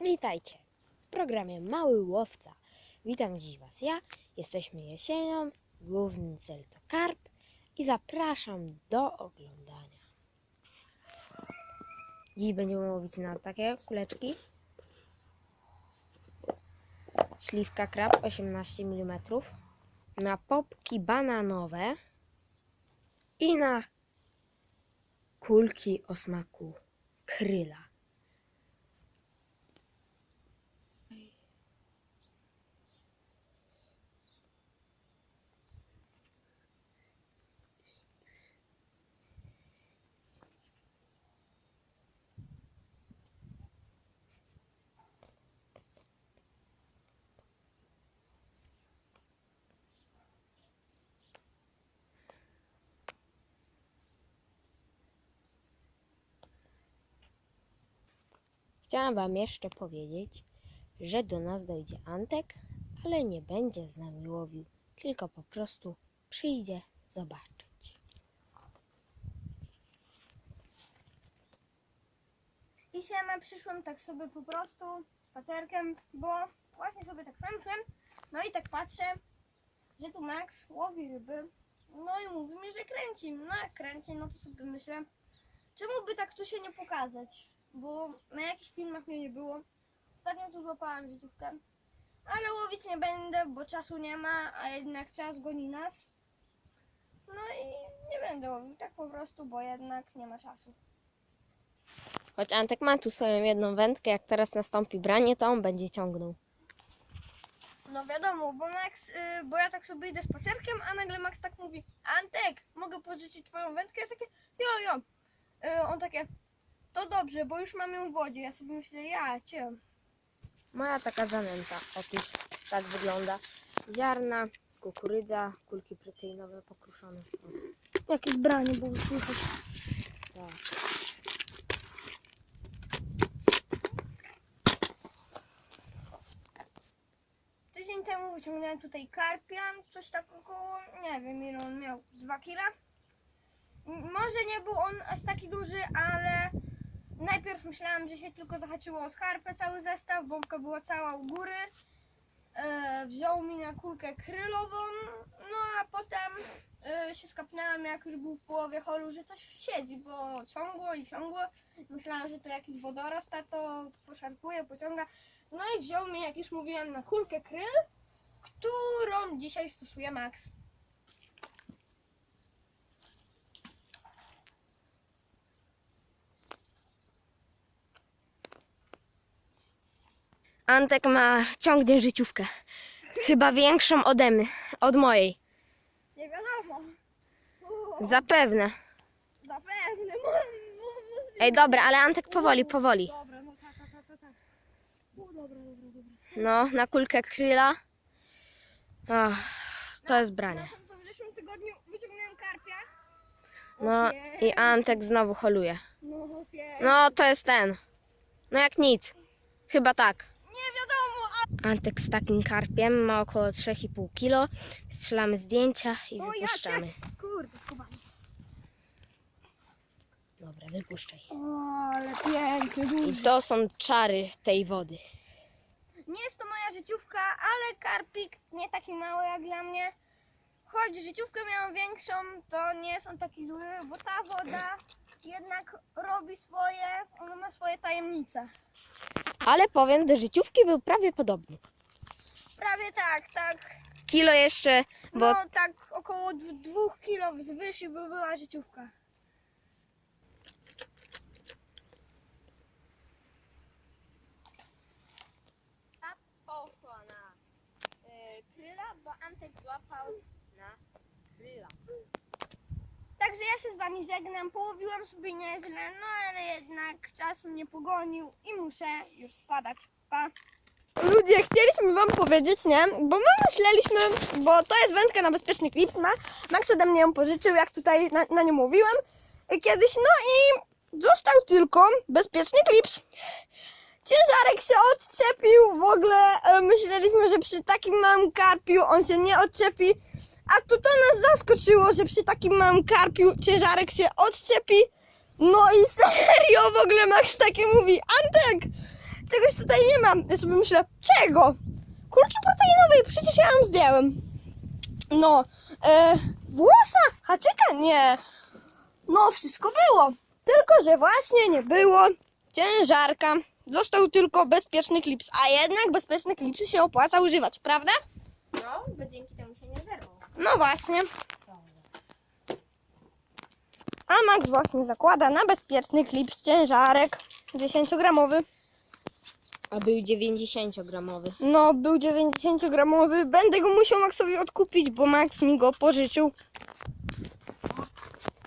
Witajcie w programie Mały Łowca. Witam dziś Was ja. Jesteśmy jesienią, główny cel to karp i zapraszam do oglądania. Dziś będziemy łowić na takie kuleczki. Śliwka krab 18 mm, na popki bananowe i na kulki o smaku kryla. Chciałam Wam jeszcze powiedzieć, że do nas dojdzie Antek, ale nie będzie z nami łowił, tylko po prostu przyjdzie zobaczyć. I siema, przyszłam tak sobie po prostu spacerkiem, bo właśnie sobie tak szłem, no i tak patrzę, że tu Max łowi ryby, no i mówi mi, że kręci, no jak kręci, no to sobie myślę, czemu by tak tu się nie pokazać, bo na jakichś filmach mnie nie było, ostatnio tu złapałam życiówkę, ale łowić nie będę, bo czasu nie ma, a jednak czas goni nas, no i nie będę łowił, tak po prostu, bo jednak nie ma czasu. Choć Antek ma tu swoją jedną wędkę, jak teraz nastąpi branie, to on będzie ciągnął. No wiadomo, bo Max, y, bo ja tak sobie idę spacerkiem, a nagle Max tak mówi, Antek, mogę pożyczyć twoją wędkę? Ja takie, jo, jo. Y, on takie, to dobrze, bo już mam ją w wodzie. Ja sobie myślę, ja cię. Moja taka zanęta, otóż tak wygląda. Ziarna, kukurydza, kulki proteinowe pokruszone. Jakieś branie było słychać. tak. Tydzień temu wyciągnąłem tutaj karpia, coś tak około, nie wiem ile on miał, 2 kila. Może nie był on aż taki duży, ale najpierw myślałam, że się tylko zahaczyło o skarpę cały zestaw, bombka była cała u góry. E, wziął mi na kulkę krylową, no a potem e, się skapnęłam jak już był w połowie holu, że coś siedzi, bo ciągło i ciągło. Myślałam, że to jakiś wodorost, a to poszarpuje, pociąga. No i wziął mi, jak już mówiłem, na kulkę kryl, którą dzisiaj stosuje Max. Antek ma, ciągnie życiówkę. Chyba większą ode mnie, od mojej. Nie wiadomo. Zapewne. Zapewne. Mo- mo- możliwe. Ej, dobra, ale Antek powoli, powoli. Dobra, no tak, tak, tak, tak, tak. O, dobra, dobra, dobra. No, na kulkę kryla. Ach, to jest branie. co w zeszłym tygodniu wyciągnąłem karpia. No i Antek znowu holuje. No. No, to jest ten. No jak nic. Chyba tak. Antek z takim karpiem ma około 3,5 kg. Strzelamy zdjęcia i O, wypuszczamy. Kurde, skubany. Dobra, wypuszczaj. O, ale piękny, I duży. to są czary tej wody. Nie jest to moja życiówka, ale karpik nie taki mały jak dla mnie. Choć życiówkę miałam większą, to nie jest on taki zły, bo ta woda jednak robi swoje, ona ma swoje tajemnice. Ale powiem, do życiówki był prawie podobny. Prawie tak, tak. Kilo jeszcze, bo No tak około dw- dwóch kilo wzwyż i by była życiówka. A poszła na kryla, bo Antek złapał na kryla. Także ja się z wami żegnam, połowiłam sobie nieźle, no ale jednak czas mnie pogonił i muszę już spadać. Pa. Ludzie, chcieliśmy wam powiedzieć, nie? Bo my myśleliśmy, bo to jest wędka na bezpieczny klips, ma. Max ode mnie ją pożyczył, jak tutaj na, na nią mówiłem y, kiedyś, no i został tylko bezpieczny klips. Ciężarek się odczepił, w ogóle e, myśleliśmy, że przy takim małym karpiu on się nie odczepi, a to to nas zaskoczyło, że przy takim małym karpiu ciężarek się odczepi. No i serio w ogóle Max takie mówi, Antek, czegoś tutaj nie mam. Ja sobie myślę, czego? Kulki proteinowej, przecież ja ją zdjąłem. No, e, włosa, haczyka, nie. No, wszystko było. Tylko, że właśnie nie było ciężarka. Został tylko bezpieczny klips, a jednak bezpieczny klipsy się opłaca używać, prawda? No, bo dzięki temu się nie zerwał. No właśnie. A Max właśnie zakłada na bezpieczny klips ciężarek 10-gramowy. A był 90-gramowy. No, był 90-gramowy. Będę go musiał Maxowi odkupić, bo Max mi go pożyczył.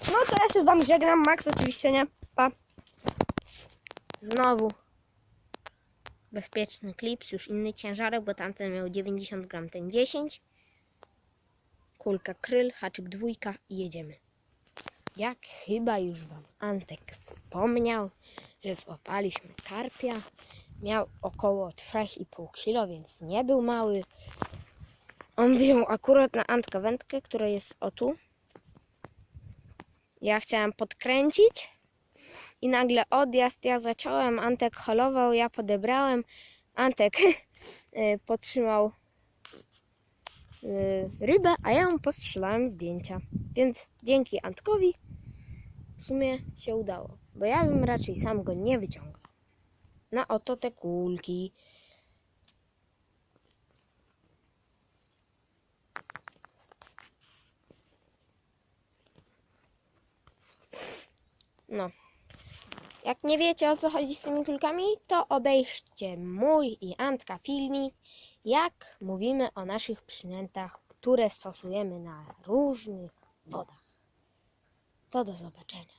No to ja się z wami żegnam. Max oczywiście nie. Pa. Znowu bezpieczny klips, już inny ciężarek, bo tamten miał 90 gram, ten 10. Kulka kryl, haczyk dwójka i jedziemy. Jak chyba już Wam Antek wspomniał, że złapaliśmy karpia. Miał około 3,5 kg, więc nie był mały. On wziął akurat na Antka wędkę, która jest o tu. Ja chciałem podkręcić i nagle odjazd, ja zaciąłem, Antek holował, ja podebrałem, Antek y, potrzymał rybę, a ja mu postrzelałem zdjęcia. Więc dzięki Antkowi w sumie się udało, bo ja bym raczej sam go nie wyciągał. Na oto te kulki. No. Jak nie wiecie o co chodzi z tymi kulkami, to obejrzcie mój i Antka filmik, jak mówimy o naszych przynętach, które stosujemy na różnych wodach. To do zobaczenia.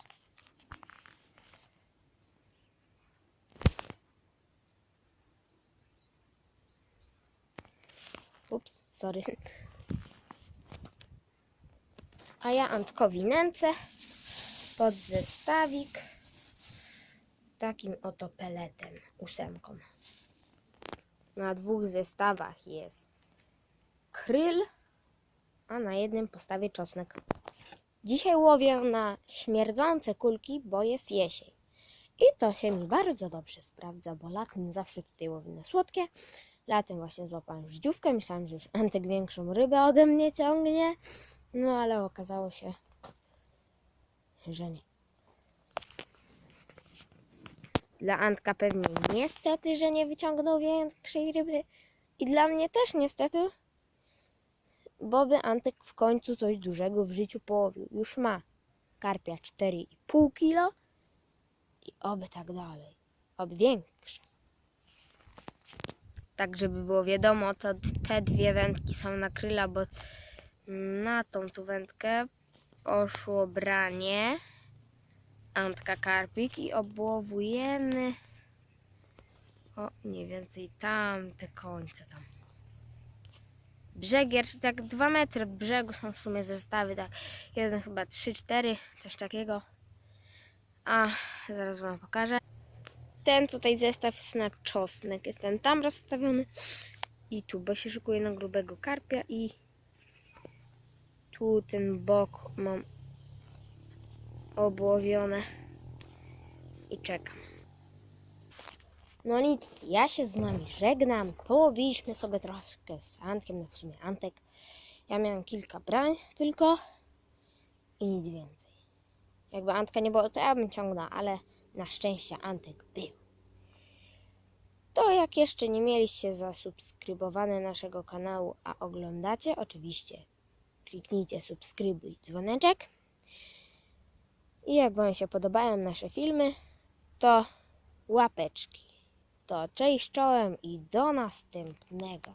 Ups, sorry. A ja Antkowi nęcę pod zestawik takim oto peletem, ósemką. Na dwóch zestawach jest kryl, a na jednym postawię czosnek. Dzisiaj łowię na śmierdzące kulki, bo jest jesień. I to się mi bardzo dobrze sprawdza, bo latem zawsze tutaj łowię na słodkie. Latem właśnie złapałem żdziówkę, myślałem, że już Antek większą rybę ode mnie ciągnie, no ale okazało się, że nie. Dla Antka pewnie niestety, że nie wyciągnął większej ryby. I dla mnie też niestety, bo by Antek w końcu coś dużego w życiu połowił. Już ma karpia 4,5 kilo i oby tak dalej. Oby większe. Tak, żeby było wiadomo, to te dwie wędki są na kryla, bo na tą tu wędkę poszło branie. Antka karpik i obłowujemy o mniej więcej tam te końce tam. Brzegier, czyli tak 2 metry od brzegu są w sumie zestawy, tak jeden chyba 3-4, coś takiego. A zaraz wam pokażę. Ten tutaj zestaw jest na czosnek, jest ten tam rozstawiony i tu, bo się szykuje na grubego karpia i tu ten bok mam obłowione i czekam. No nic, ja się z wami żegnam. Połowiliśmy sobie troszkę z Antkiem, no w sumie Antek. Ja miałem kilka brań tylko i nic więcej. Jakby Antka nie było, to ja bym ciągnął, ale na szczęście Antek był. To jak jeszcze nie mieliście zasubskrybowane naszego kanału, a oglądacie, oczywiście kliknijcie subskrybuj dzwoneczek. I jak Wam się podobają nasze filmy, to łapeczki. To cześć czołem i do następnego.